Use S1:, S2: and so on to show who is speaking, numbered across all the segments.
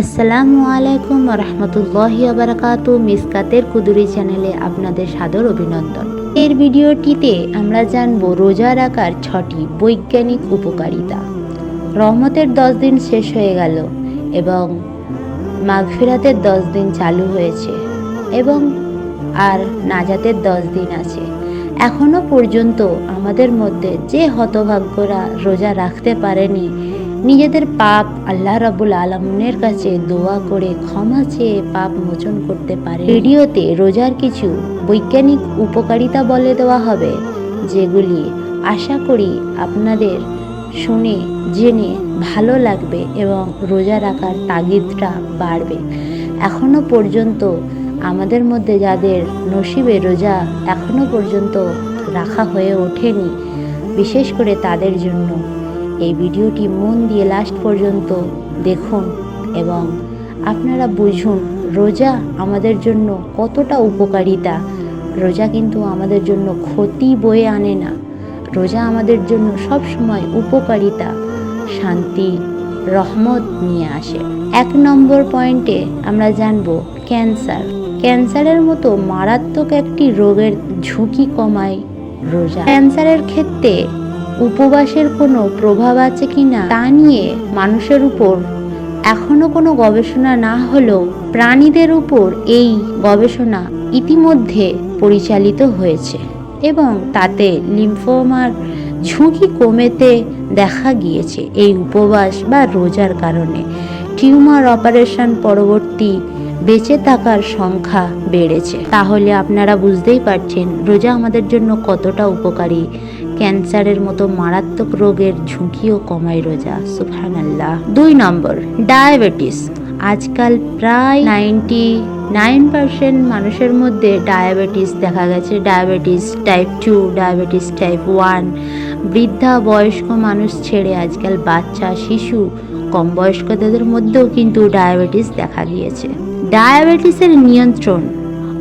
S1: আসসালামু আলাইকুম রহমতুল্লাহি আবরাকাত মিসকাতের কুদুরি চ্যানেলে আপনাদের সাদর অভিনন্দন। এর ভিডিওটিতে আমরা জানব রোজা রাখার ছটি বৈজ্ঞানিক উপকারিতা। রহমতের দশ দিন শেষ হয়ে গেল এবং মাগফিরাতের দশ দিন চালু হয়েছে এবং আর নাজাতের দশ দিন আছে। এখনও পর্যন্ত আমাদের মধ্যে যে হতভাগ্যরা রোজা রাখতে পারেনি নিজেদের পাপ আল্লাহ রাবুল আলমনের কাছে দোয়া করে ক্ষমা চেয়ে পাপ মোচন করতে পারে। ভিডিওতে রোজার কিছু বৈজ্ঞানিক উপকারিতা বলে দেওয়া হবে, যেগুলি আশা করি আপনাদের শুনে, জেনে ভালো লাগবে এবং রোজা রাখার তাগিদটা বাড়বে। এখনও পর্যন্ত আমাদের মধ্যে যাদের নসিবে রোজা এখনও পর্যন্ত রাখা হয়ে ওঠেনি, বিশেষ করে তাদের জন্য। এই ভিডিওটি মন দিয়ে লাস্ট পর্যন্ত দেখুন এবং আপনারা বুঝুন, রোজা আমাদের জন্য কতটা উপকারিতা। রোজা কিন্তু আমাদের জন্য ক্ষতি বয়ে আনে না। রোজা আমাদের জন্য সব সময় উপকারিতা। শান্তি, রহমত নিয়ে আসে। এক নম্বর পয়েন্টে আমরা জানব ক্যান্সার। ক্যান্সারের মতো মারাত্মক একটি রোগের ঝুঁকি কমায় রোজা। ক্যান্সারের ক্ষেত্রে উপবাসের কোনো প্রভাব আছে কি না তা নিয়ে মানুষের উপর এখনও কোনো গবেষণা না হলেও প্রাণীদের উপর এই গবেষণা ইতিমধ্যে পরিচালিত হয়েছে এবং তাতে লিম্ফোমার ঝুঁকি কমেতে দেখা গিয়েছে এই উপবাস বা রোজার কারণে। টিউমার অপারেশন পরবর্তী বেঁচে থাকার সংখ্যা বেড়েছে। তাহলে আপনারা বুঝতেই পারছেন রোজা আমাদের জন্য কতটা উপকারী ক্যান্সারের মতো মারাত্মক রোগের ঝুঁকিও কমায় রোজা সুফহানাল্লাহ দুই নম্বর, ডায়াবেটিস। আজকাল প্রায় নাইনটি নাইন পার্সেন্ট মানুষের মধ্যে ডায়াবেটিস দেখা গেছে। Diabetes type two diabetes type one বৃদ্ধা, বয়স্ক মানুষ ছেড়ে আজকাল বাচ্চা, শিশু কম বয়স্কদের মধ্যেও কিন্তু ডায়াবেটিস দেখা গিয়েছে। ডায়াবেটিসের নিয়ন্ত্রণ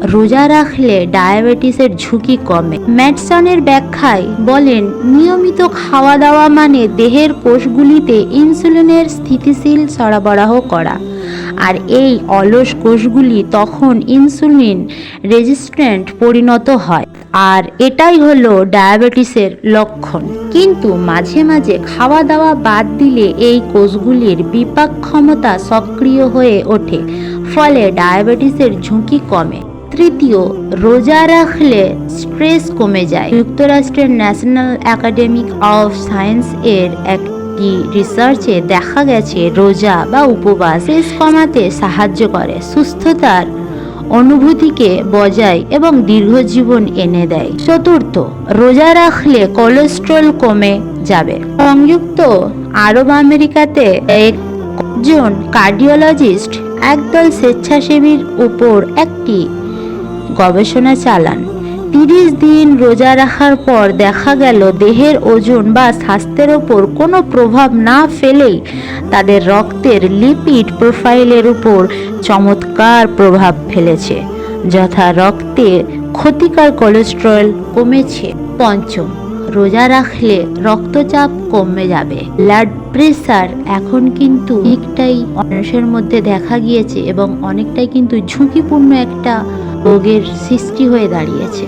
S1: রোজা রাখলে ডায়াবেটিসের ঝুঁকি কমে। ম্যাটসনের ব্যাখ্যায় বলেন, নিয়মিত খাওয়া দাওয়া মানে দেহের কোষগুলিতে ইনসুলিনের স্থিতিশীল সরবরাহ করা। আর এই অলস কোষগুলি তখন ইনসুলিন রেজিস্ট্যান্ট পরিণত হয়। আর এটাই হলো ডায়াবেটিসের লক্ষণ। কিন্তু মাঝে মাঝে খাওয়া দাওয়া বাদ দিলে এই কোষগুলির বিপাক ক্ষমতা সক্রিয় হয়ে ওঠে, ফলে ডায়াবেটিসের ঝুঁকি কমে। তৃতীয়, রোজা রাখলে স্ট্রেস কমে যায়। যুক্তরাষ্ট্রের ন্যাশনাল একাডেমিক অফ সায়েন্স এর একটি রিসার্চে দেখা গেছে, রোজা বা উপবাস স্ট্রেস কমাতে সাহায্য করে, সুস্থতার অনুভূতিকে বজায় এবং দীর্ঘজীবন এনে দেয়। চতুর্থ, রোজা রাখলে কোলেস্ট্রল কমে যাবে। সংযুক্ত আরব আমেরিকাতে একজন কার্ডিওলজিস্ট একদল স্বেচ্ছাসেবীর উপর একটি গবেষণা চালান। তিরিশ দিন রোজা রাখার পর দেখা গেল দেহের ওজন বা স্বাস্থ্যের ওপর কোনো প্রভাব না ফেলেই তাদের রক্তের লিপিড প্রোফাইলের উপর চমৎকার প্রভাব ফেলেছে, যথা রক্তে ক্ষতিকর কোলেস্ট্রল কমেছে। পঞ্চম, রোজা রাখলে রক্তচাপ কমে যাবে। ব্লাড প্রেসার এখন কিন্তু অনেকটাই মানুষের মধ্যে দেখা গিয়েছে এবং অনেকটাই কিন্তু ঝুঁকিপূর্ণ একটা রোগের সৃষ্টি হয়ে দাঁড়িয়েছে।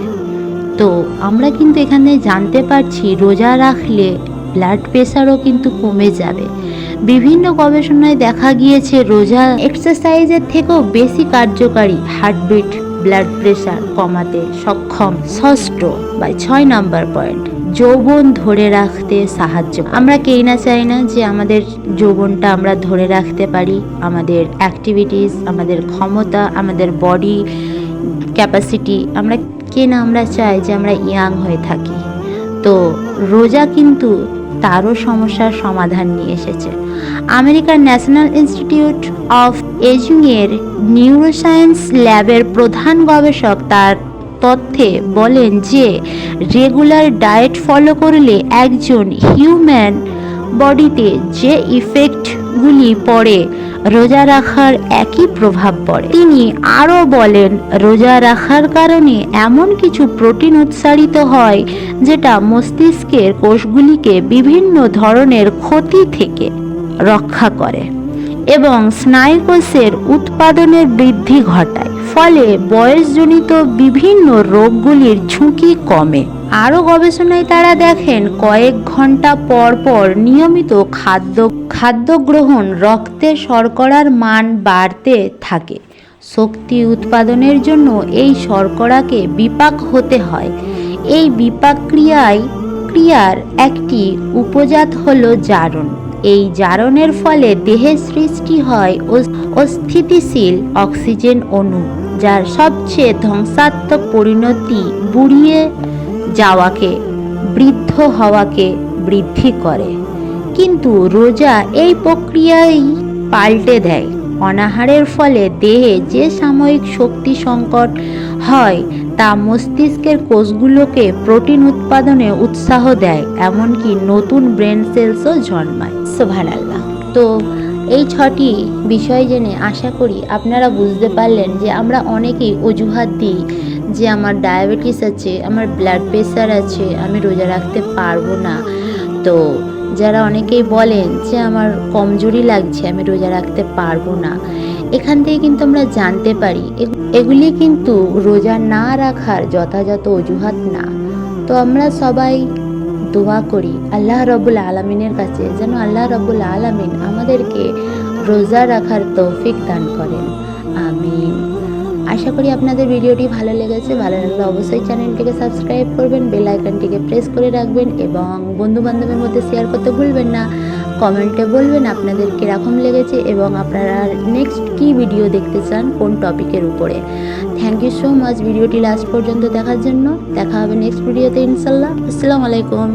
S1: তো আমরা কিন্তু এখানে জানতে পারছি, রোজা রাখলে ব্লাড প্রেশারও কিন্তু কমে যাবে। বিভিন্ন গবেষণায় দেখা গিয়েছে, রোজা এক্সারসাইজের থেকেও বেশি কার্যকারী হার্টবিট ব্লাড প্রেশার কমাতে সক্ষম ষষ্ঠ বা ছয় নাম্বার পয়েন্ট যৌবন ধরে রাখতে সাহায্য। আমরা কেই না চাই না যে আমাদের যৌবনটা আমরা ধরে রাখতে পারি, আমাদের অ্যাক্টিভিটিস আমাদের ক্ষমতা, আমাদের বডি ক্যাপাসিটি আমরা কে না আমরা চাই যে আমরা ইয়াং হয়ে থাকি। তো রোজা কিন্তু তারও সমস্যার সমাধান নিয়ে এসেছে। আমেরিকার ন্যাশনাল ইনস্টিটিউট অফ এজিংয়ের নিউরোসায়েন্স ল্যাবের প্রধান গবেষক তার তথ্যে বলেন যে রেগুলার ডায়েট ফলো করলে একজন হিউম্যান বডিতে যে ইফেক্টগুলি পড়ে রোজা রাখার একই প্রভাব পড়ে। তিনি আরও বলেন, রোজা রাখার কারণে এমন কিছু প্রোটিন উৎসারিত হয়, যেটা মস্তিষ্কের কোষগুলিকে বিভিন্ন ধরনের ক্ষতি থেকে রক্ষা করে এবং স্নায়ুকোষের উৎপাদনের বৃদ্ধি ঘটায়। ফলে বয়সজনিত বিভিন্ন রোগগুলির ঝুঁকি কমে। আরও গবেষণায় তারা দেখেন কয়েক ঘণ্টা পর পর নিয়মিত খাদ্য খাদ্য গ্রহণ রক্তে শর্করার মান বাড়তে থাকে। শক্তি উৎপাদনের জন্য এই শর্করাকে বিপাক হতে হয়। এই বিপাক ক্রিয়ায় ক্রিয়ার একটি উপজাত হল জারণ। এই জারণের ফলে দেহে সৃষ্টি হয় অস- অস্থিতিশীল অক্সিজেন অণু, যার সবচেয়ে ধ্বংসাত্মক পরিণতি বুড়িয়ে যাওয়াকে, বৃদ্ধ হওয়াকে বৃদ্ধি করে। কিন্তু রোজা এই প্রক্রিয়াই পাল্টে দেয়। অনাহারের ফলে দেহে যে সাময়িক শক্তি সংকট হয়, তা মস্তিষ্কের কোষগুলোকে প্রোটিন উৎপাদনে উৎসাহ দেয়, এমনকি নতুন ব্রেন সেলসও জন্মায়। সোভানাল্লাহ তো, এই ছটি বিষয় জেনে আশা করি আপনারা বুঝতে পারলেন যে আমরা অনেকেই অজুহাত দিই। যে আমার ডায়াবেটিস আছে, আমার ব্লাড প্রেশার আছে, আমি রোজা রাখতে পারব না। তো যারা অনেকেই বলেন যে আমার কমজোরি লাগছে, আমি রোজা রাখতে পারব না। এখান থেকে কিন্তু আমরা জানতে পারি, এগ- এগুলি কিন্তু রোজা না রাখার যথাযথ অজুহাত না। তো আমরা সবাই দোয়া করি, আল্লাহ রবুল আলমিনের কাছে যেন আল্লাহ রবুল আলমিন আমাদেরকে রোজা রাখার তৌফিক দান করেন। আমিন। আশা করি আপনাদের ভিডিওটি ভালো লেগেছে, ভালো লাগলে অবশ্যই চ্যানেলটিকে সাবস্ক্রাইব করবেন, বেল আইকনটিকে প্রেস করে রাখবেন এবং বন্ধু বান্ধবের মধ্যে শেয়ার করতে ভুলবেন না, কমেন্টে বলবেন আপনাদের কীরকম লেগেছে এবং আপনারা নেক্সট কী ভিডিও দেখতে চান, কোন টপিকের উপরে। থ্যাংক ইউ সো মাচ ভিডিওটি লাস্ট পর্যন্ত দেখার জন্য, দেখা হবে নেক্সট ভিডিওতে ইনশাল্লাহ, আসসালামু আলাইকুম।